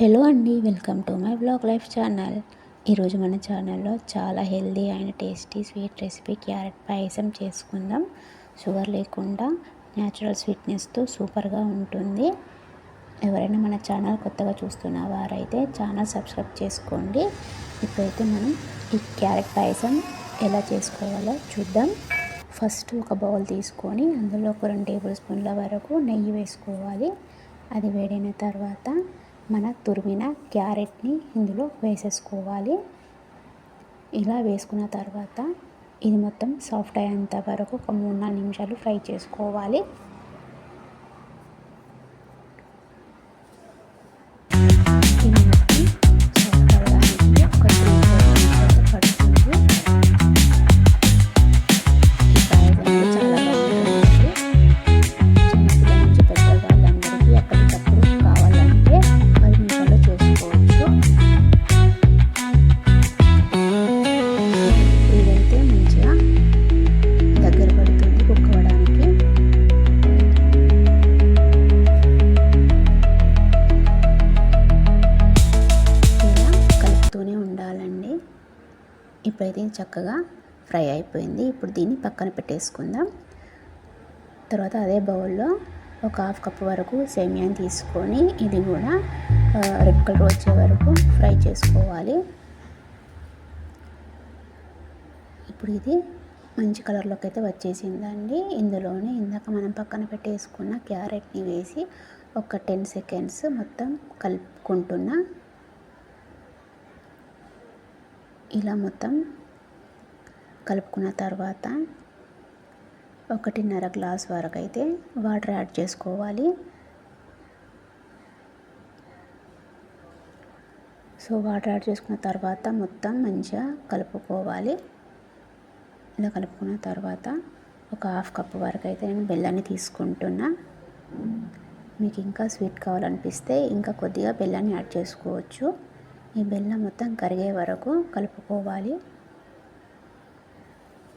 Hello అండి welcome to my blog life channel. ఈరోజు మన ఛానల్లో చాలా healthy and tasty sweet recipe carrot payasam చేసుకుందాం. షుగర్ లేకుండా న్యాచురల్ స్వీట్నెస్తో సూపర్గా ఉంటుంది. ఎవరైనా మన ఛానల్ కొత్తగా చూస్తున్న వారైతే ఛానల్ సబ్స్క్రైబ్ చేసుకోండి. ఇప్పుడైతే మనం ఈ క్యారెట్ పాయసం ఎలా చేసుకోవాలో చూద్దాం. ఫస్ట్ ఒక బౌల్ తీసుకొని అందులో ఒక రెండు టేబుల్ స్పూన్ల వరకు నెయ్యి వేసుకోవాలి. అది వేడైన తర్వాత మన తురిమిన క్యారెట్ని ఇందులో వేసేసుకోవాలి. ఇలా వేసుకున్న తర్వాత ఇది మొత్తం సాఫ్ట్ అయ్యేంత వరకు ఒక మూడు నాలుగు నిమిషాలు ఫ్రై చేసుకోవాలి. ఇప్పుడైతే చక్కగా ఫ్రై అయిపోయింది. ఇప్పుడు దీన్ని పక్కన పెట్టేసుకుందాం. తర్వాత అదే బౌల్లో ఒక హాఫ్ కప్ వరకు సేమియాని తీసుకొని ఇది కూడా రెడ్ కలర్ వచ్చే వరకు ఫ్రై చేసుకోవాలి. ఇప్పుడు ఇది మంచి కలర్లోకి అయితే వచ్చేసిందండి. ఇందులోనే ఇందాక మనం పక్కన పెట్టేసుకున్న క్యారెట్ని వేసి ఒక టెన్ సెకండ్స్ మొత్తం కలుపుకుంటున్నా. ఇలా మొత్తం కలుపుకున్న తర్వాత ఒకటిన్నర గ్లాస్ వరకు అయితే వాటర్ యాడ్ చేసుకోవాలి. సో వాటర్ యాడ్ చేసుకున్న తర్వాత మొత్తం మంచిగా కలుపుకోవాలి. ఇలా కలుపుకున్న తర్వాత ఒక హాఫ్ కప్ వరకు అయితే నేను బెల్లాన్ని తీసుకుంటున్నా. మీకు ఇంకా స్వీట్ కావాలనిపిస్తే ఇంకా కొద్దిగా బెల్లాన్ని యాడ్ చేసుకోవచ్చు. ఈ బెల్లం మొత్తం కరిగే వరకు కలుపుకోవాలి.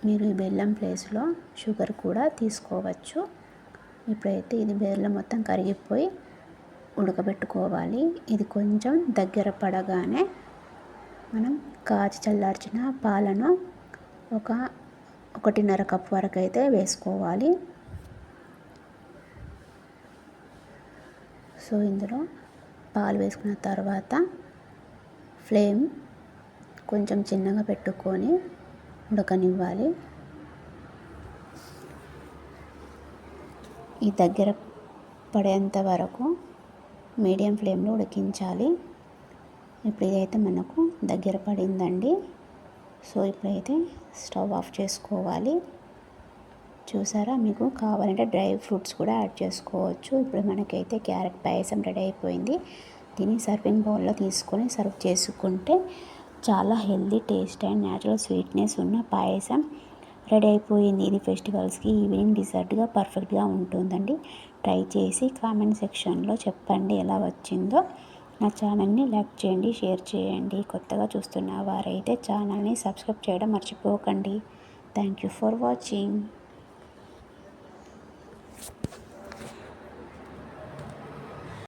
మీరు ఈ బెల్లం ప్లేస్లో షుగర్ కూడా తీసుకోవచ్చు. ఇప్పుడైతే ఇది బెల్లం మొత్తం కరిగిపోయి ఉడకబెట్టుకోవాలి. ఇది కొంచెం దగ్గర పడగానే మనం కాచి చల్లార్చిన పాలను ఒక ఒకటిన్నర కప్ వరకు అయితే వేసుకోవాలి. సో ఇందులో పాలు వేసుకున్న తర్వాత ఫ్లేమ్ కొంచెం చిన్నగా పెట్టుకొని ఉడకనివ్వాలి. ఈ దగ్గర పడేంత వరకు మీడియం ఫ్లేమ్లో ఉడికించాలి. ఇప్పుడు ఇదైతే మనకు దగ్గర పడిందండి. సో ఇప్పుడైతే స్టవ్ ఆఫ్ చేసుకోవాలి. చూసారా? మీకు కావాలంటే డ్రై ఫ్రూట్స్ కూడా యాడ్ చేసుకోవచ్చు. ఇప్పుడు మనకైతే క్యారెట్ పాయసం రెడీ అయిపోయింది. దీన్ని సర్వింగ్ బౌల్లో తీసుకొని సర్వ్ చేసుకుంటే చాలా healthy taste and natural sweetness ఉన్న పాయసం రెడీ అయిపోయింది. ఇది ఫెస్టివల్స్కి ఈవినింగ్ డిజర్ట్గా పర్ఫెక్ట్గా ఉంటుందండి. ట్రై చేసి కామెంట్ సెక్షన్లో చెప్పండి ఎలా వచ్చిందో. నా ఛానల్ని లైక్ చేయండి షేర్ చేయండి. కొత్తగా చూస్తున్న వారైతే ఛానల్ని సబ్స్క్రైబ్ చేయడం మర్చిపోకండి. Thank you for watching.